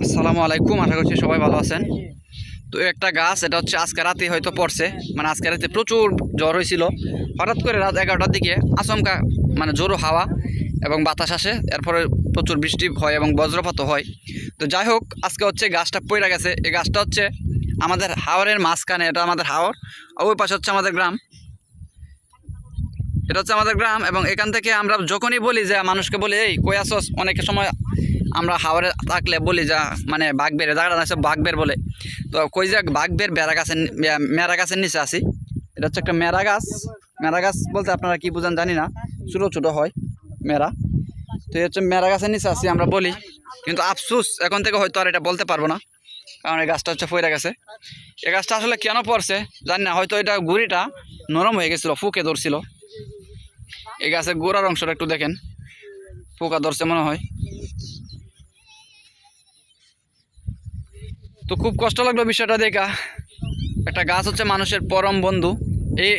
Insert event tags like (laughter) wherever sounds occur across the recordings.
আসসালামু আলাইকুম, আশা করছি সবাই ভালো আছেন। তো একটা গাছ, এটা হচ্ছে আজকে রাতে হয়তো পড়ছে। মানে আজকে রাতে প্রচুর জ্বর হয়েছিল। হঠাৎ করে রাত এগারোটার দিকে আচমকা মানে জোরো হাওয়া এবং বাতাস আসে। এরপরে প্রচুর বৃষ্টি হয় এবং বজ্রপাতও হয়। তো যাই হোক, আজকে হচ্ছে গাছটা পড়ে গেছে। এই গাছটা হচ্ছে আমাদের হাওরের মাঝখানে, এটা আমাদের হাওর। আর ওই পাশে হচ্ছে আমাদের গ্রাম। এটা হচ্ছে আমাদের গ্রাম এবং এখান থেকে আমরা যখনই বলি যে, মানুষকে বলি, এই, কই আসস অনেক সময় আমরা হাওড়ে থাকলে বলি যা মানে বাঘ বের জায়গাটা আছে বাঘ বের বলে। তো কই যে বাঘ বের বেড়া গাছের মেরা গাছের নিচে আছি। এটা হচ্ছে একটা মেরা গাছ। মেরা গাছ বলতে আপনারা কি বুঝেন জানি না। ছোটো ছোটো হয় মেরা। তো এই হচ্ছে মেরা গাছের নিচে আছি আমরা বলি। কিন্তু আফসুস, এখন থেকে হয়তো আর এটা বলতে পারব না। কারণ এই গাছটা হচ্ছে ফইরা গেছে। এই গাছটা আসলে কেন পড়ছে জানি না, হয়তো এটা গুড়িটা নরম হয়ে গেছিল, ফুকে ধরছিল। এই গাছের গোড়ার অংশটা একটু দেখেন। পোকা ধরছে মনে হয়। তো খুব কষ্ট লাগল বিষয়টা দেখা। একটা গাছ হচ্ছে মানুষের পরম বন্ধু। এই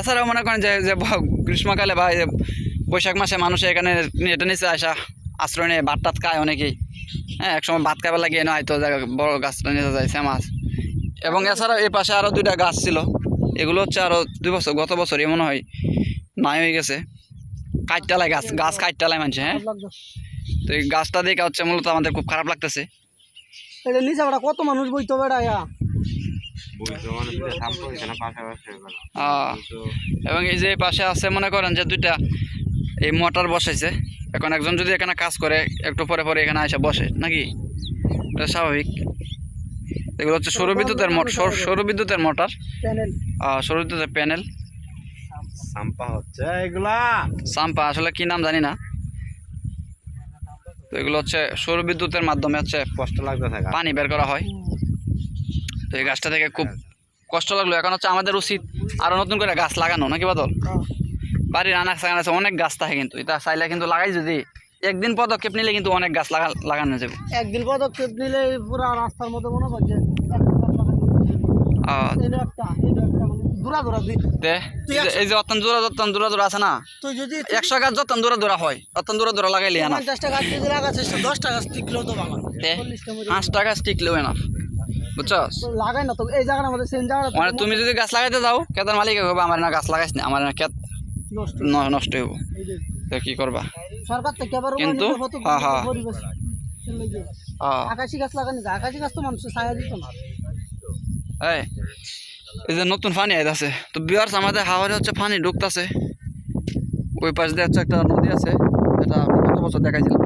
এছাড়াও মনে করেন যে গ্রীষ্মকালে বা বৈশাখ মাসে মানুষ এখানে এটা নিচে আসা, আশ্রয় নিয়ে, ভাত টাত খায় অনেকেই। হ্যাঁ একসময় ভাত খাবার লাগিয়ে না, হয়তো বড় গাছটা নিতে যায় মাছ এবং এছাড়াও এই পাশে আরও দুইটা গাছ ছিল। এগুলো হচ্ছে আরও দুই বছর, গত বছরই মনে হয়, নাই হয়ে গেছে। কাঠটালায় গাছ গাছ কাঠটালায় মানছে হ্যাঁ। তো এই গাছটা দেখে হচ্ছে মূলত আমাদের খুব খারাপ লাগতেছে। এটা নিচে বেটা কত মানুষ বইতো বেড়া ইয়া? এবং এই যে পাশে আছে মনে করেন যে দুইটা এই মোটর বসাইছে। এখন একজন যদি এখানে কাজ করে একটু পরে পরে এখানে এসে বসে নাকি? এটা স্বাভাবিক। এগুলো হচ্ছে সৌর বিদ্যুতের মোটর সৌর বিদ্যুতের মোটর। প্যানেল। সৌর বিদ্যুতের প্যানেল। সাম্পা হচ্ছে এগুলা। সাম্পা আসলে কি নাম জানি না। তো এগুলো হচ্ছে সৌর বিদ্যুতের মাধ্যমে হচ্ছে কষ্ট লাগতে থাকে। পানি বের করা হয়। তো এই গাছটা থেকে খুব কষ্ট লাগল। এখন হচ্ছে আমাদের উচিত আরও নতুন করে গাছ লাগানো নাকি বদল? বাড়ির আনাজ সাগান আছে অনেক গাছ থাকে কিন্তু এটা চাইলে কিন্তু লাগাই যদি একদিন পদক্ষেপ নিলে কিন্তু অনেক গাছ লাগা লাগানো যাবে। একদিন পদক্ষেপ নিলে পুরো রাস্তার মতো মনে করছে দূরা দূরা দি দে এই যে- অতন জোড়া যতন জোড়া জোড়া আছে না? তুই যদি গাছ যতন হয় অতন লাগাইলে না গাছ যদি টাকা তো ভালো। টাকা বুঝছস? লাগাই না তো এই মধ্যে সেম মানে তুমি যদি গাছ লাগাইতে যাও কেতার মালিক হবে আমার না গাছ লাগাইস না আমার না ক্ষেত নষ্ট। হইব। তো কি করবা? সরকার থেকে আবার কিন্তু, হ্যাঁ, হ্যাঁ। আহ, আকাশি গাছ লাগানি আকাশি গাছ তো মানুষ ছায়া দিত না। এই এই যে নতুন পানি আইতাছে তো বিয়ার্স আমাদের হাওয়ারে হচ্ছে পানি ঢুকতাছে। ওই পাশ দিয়ে হচ্ছে একটা নদী আছে যেটা আমি গত বছর দেখাইছিলাম।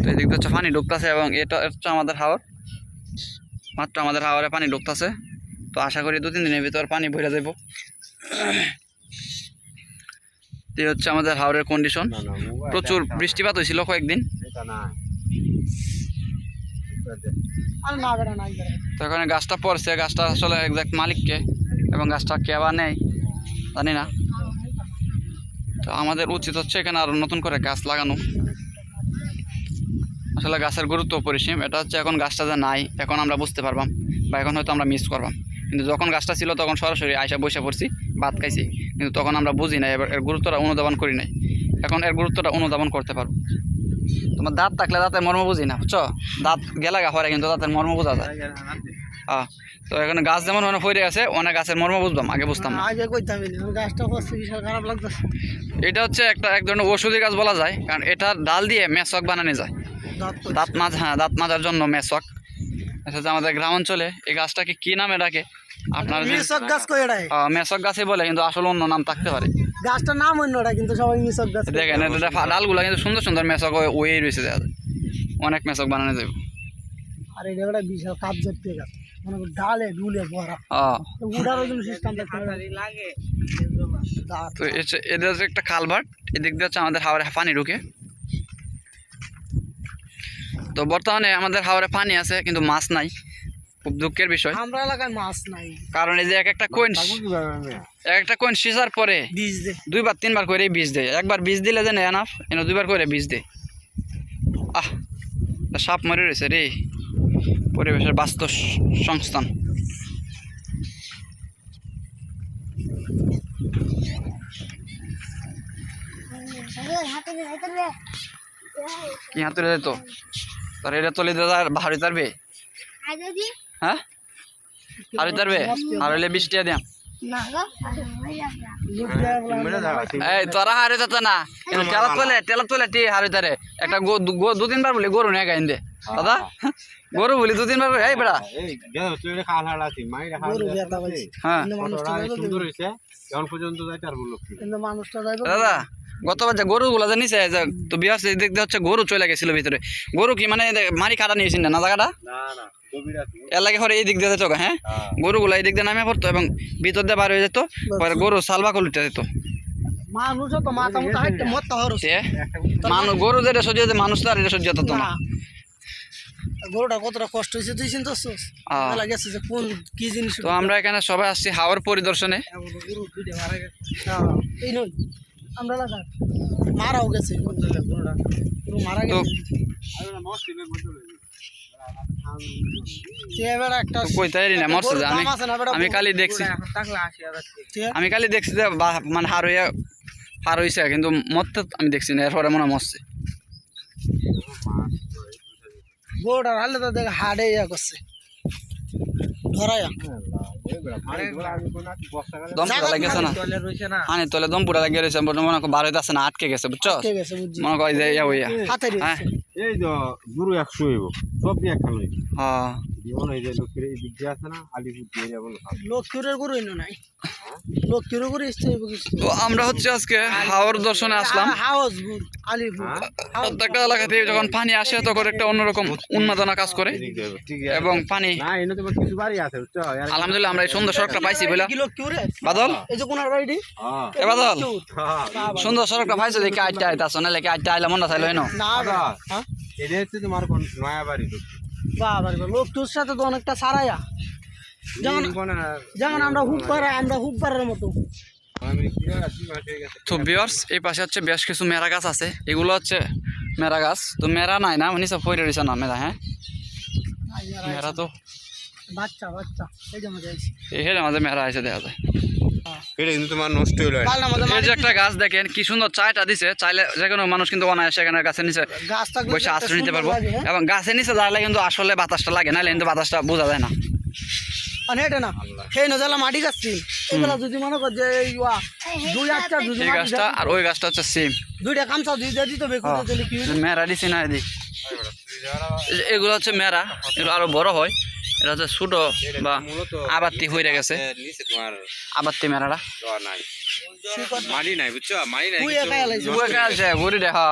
তো এদিক দিয়ে হচ্ছে পানি ঢুকতাছে এবং এটা হচ্ছে আমাদের হাওর। মাত্র আমাদের হাওয়ারে পানি ঢুকতাছে। তো আশা করি দু তিন দিনের ভিতর পানি ভরে যাব এই হচ্ছে আমাদের হাওরের কন্ডিশন প্রচুর বৃষ্টিপাত হয়েছিল কয়েকদিন। তো এখানে গাছটা পড়ছে গাছটা আসলে একজাক্ট মালিককে এবং গাছটা কে বা নেই জানি না। তো আমাদের উচিত হচ্ছে এখানে আরও নতুন করে গাছ লাগানো। আসলে গাছের গুরুত্ব পরিসীম এটা হচ্ছে এখন গাছটা যে নাই এখন আমরা বুঝতে পারবাম বা এখন হয়তো আমরা মিস করবাম। কিন্তু যখন গাছটা ছিল তখন সরাসরি আয়সা বসে পড়ছি ভাত খাইছি। কিন্তু তখন আমরা বুঝি নাই এবার এর গুরুত্বটা অনুধাবন করি নাই। এখন এর গুরুত্বটা অনুধাবন করতে পারব। তোমার দাঁত থাকলে দাঁতের মর্ম বুঝি না বুঝছ? দাঁত গেলা গা হরে কিন্তু দাঁতের মর্ম বোঝা যায়। হ্যাঁ তো এখানে গাছ যেমন অনেক ফইরে আছে অনেক গাছের মর্ম আগে বুঝতাম আগে কইতাম না গাছটা পড়ছে বিশাল খারাপ লাগতেছে। এটা হচ্ছে একটা এক ধরনের ওষুধি গাছ বলা যায় কারণ এটা ডাল দিয়ে মেসওয়াক বানানো যায়। দাঁত। মাছ হ্যাঁ দাঁত মাজার জন্য মেসওয়াক এটা হচ্ছে আমাদের গ্রাম অঞ্চলে এই গাছটাকে কি নামে ডাকে? আপনার মিশক গাছ মেসক গাছই বলে কিন্তু আসলে অন্য নাম থাকতে পারে। গাছটার নাম অন্যটা কিন্তু সবাই মিশক গাছ। দেখেন এটা ডালগুলো কিন্তু সুন্দর সুন্দর মেসক ওয়ে রয়েছে দেখা অনেক মেশক বানানো যাবে। আর এটা একটা বিশাল কাপ জাতীয় গাছ মানে ডালে ডুলে ভরা। হ্যাঁ তো উঠারও কিন্তু সিস্টেম লাগে। তো এটা হচ্ছে একটা কালভার্ট এদিক দিয়ে হচ্ছে আমাদের হাওড়ে পানি ঢুকে। তো বর্তমানে আমাদের হাওড়ে পানি আছে কিন্তু মাছ নাই। খুব দুঃখের বিষয়। আমরা এলাকায় মাছ নাই। কারণ এই যে এক একটা কোয়েন এক একটা কোয়েন সিজার পরে বীজ দুইবার তিনবার করে বীজ দেয় একবার বীজ দিলে যে এনাফ এনে দুইবার করে বীজ দেয় আহ সাপ মরে রয়েছে রে। পরিবেশের বাস্তব সংস্থান। কি হাতুড়ে যেত তোর এটা তলি দাদা ভারী তারবে? হ্যাঁ? হারুই তারবে আর হইলে বিশ টাকা দিয়াম। এই তোরা হারে তো না কিন্তু তেলা তোলে তেলা টি হারে তারে একটা গো- দু- তিনবার বলি গরু নিয়ে গাইন দে। দাদা গরু বলি দু তিনবার এই বেড়া। হ্যাঁ। আর দাদা গতবার যে গরুগুলো যে নিচে যে তো বিহার দেখতে হচ্ছে গরু চলে গেছিল ভিতরে। গরু কি মানে মারি কাটা নিয়েছেন না জায়গাটা? না না। এই দিক দিয়ে যেত হ্যাঁ গরুগুলো এই দিক দিয়ে নামে পড়তো এবং ভিতর দিয়ে বার হয়ে যেত পরে গরু সালবা কলুটে যেত মানুষ গরু যেটা সহ্য হতো মানুষ তো এটা সহ্য হতো না না গরুটা কতটা কষ্ট হয়েছে তুই চিন্তা করছিস গেছে যে কোন কি জিনিস তো আমরা এখানে সবাই আসছি হাওয়ার পরিদর্শনে আমরা মারাও গেছে মারা গেছে আমি কালি দেখছি। আমি কালি দেখছি যে মানে হার হইয়া হার হইছে কিন্তু মরতে আমি দেখছি না এরপরে মনে মরছে। গরুটা হারলে তো দেখ হাড়ে ইয়া করছে। দম পুরা না? হানি তলে দম লাগিয়ে রয়েছে মনে বার আছে না আটকে গেছে বুঝছ? কে গেছে বুঝছি। মনে কয় যে ইয়া হইয়া। হ্যাঁ। এই তো গুরু একশো হইব সব দিয়ে একখান হ্যাঁ। জীবন এই যে লোকের এই দিক দিয়ে আছে না আলিপুর দিয়ে যাব লক্ষ্মীরের গরু ইনো নাই। লক্ষ্মীর গরু ইচ্ছে হইব কিছু তো আমরা হচ্ছে আজকে হাওর দর্শনে আসলাম। আলিপুর। প্রত্যেকটা এলাকাতে যখন পানি আসে তখন একটা অন্যরকম উন্মাদনা কাজ করে। এবং পানি না এনে তোমার কিছু বাড়ি আছে আলহামদুলিল্লাহ আমরা এই সুন্দর সড়কটা পাইছি লক্ষ্মীরে বাদল? এই যে কোনার বাড়িটি? হ্যাঁ। এ বাদল? হ্যাঁ। সুন্দর সড়কটা পাইছো দেখি আটটা আইতা আসো নাহলে কি আটটা আইলে মনে চাইলো না না। হ্যাঁ? এটা হচ্ছে তোমার কোন নয়া বাড়ি লোক তোর সাথে তো অনেকটা সারাইয়া। যেমন যেমন আমরা হুক পাড়া আমরা হুক পাড়ার মতো। আমি কি আর দুই মাস হয়ে গেছে। তো বিয়ার্স এই পাশে হচ্ছে বেশ কিছু মেরা গাছ আছে। এগুলো হচ্ছে মেরা গাছ। তো মেরা নাই না উনি সব পড়ে রয়েছে না মেরা হ্যাঁ? মেরা তো বাচ্চা বাচ্চা। এই যে মজা আইছি এই হেরে মাঝে মেরা আছে দেখা যায়। এটা কিন্তু তোমার নষ্ট হইল এটা। পাল্লা মজা এই যে একটা গাছ দেখেন কি সুন্দর চায়টা দিছে। চাইলে যে কোনো মানুষ কিন্তু অনায়াসে সেখানে গাছের নিচে বসে আশ্রয় নিতে পারব। হ্যাঁ? এবং গাছের নিচে দাঁড়ালে কিন্তু আসলে বাতাসটা লাগে না কিন্তু বাতাসটা বোঝা যায় না। আর না। সেই নজালা মাটি গাছছি এগুলা যদি মনে কর যে এই ওয়া, দুই একটা যদি এই মাটি গাছটা আর ওই গাছটা হচ্ছে সেম। দুইটা কামচা দুই দিয়ে দিতে বেকুতে হ্যাঁ। তাহলে কি হইল? মেরা দিছি না এদিক। এগুলো হচ্ছে মেরা এগুলো আরও বড় হয়। এটা হচ্ছে ছোট বা আবাত্তি হয়ে গেছে। আবাত্তি মেরাটা দেওয়া নাই শিকড় মাটি নাই বুঝছ? মাটি নাই ফুয়ে কিন্তু- খাইয়া লাইছে। ফুয়ে আছে ঘুরি দেখা।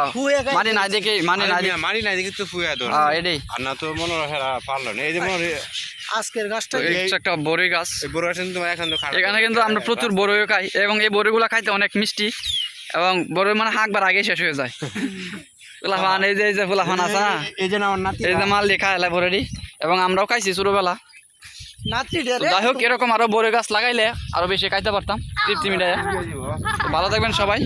মাটি নাই দেখি মাটি নাই মাটি নাই দেখি তো ফুয়া ধর। হ্যাঁ এটাই। আর না তো মনে হয় পারল না। এই যে মনে আজকের গাছটা তো এই হচ্ছে একটা বড়ই গাছ। এই বড় তোমার এখন তো এখানে কিন্তু আমরা প্রচুর বড়ই খাই এবং এই বড়িগুলো খাইতে অনেক মিষ্টি এবং বড়ই মানে হাঁকবার আগে শেষ হয়ে যায়। (laughs) ফুলাফান এই যে এই যে ফুলাফান আছে এই যে আমার নাতি এই যে মাল দিয়ে খাইলে বড়ি এবং আমরাও খাইছি ছোটবেলা। যাই হোক এরকম আরও বড়ই গাছ লাগাইলে আরও বেশি খাইতে পারতাম। তৃপ্তি মিটায় ভালো থাকবেন সবাই।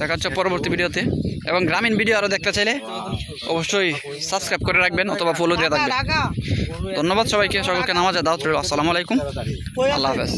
দেখা হচ্ছে পরবর্তী ভিডিওতে। এবং গ্রামীণ ভিডিও আরও দেখতে চাইলে অবশ্যই সাবস্ক্রাইব করে রাখবেন অথবা ফলো দিয়ে রাখবেন ধন্যবাদ সবাইকে। সকলকে নামাজে দাওয়াত রইল। আসসালামু আলাইকুম। আল্লাহ হাফেজ।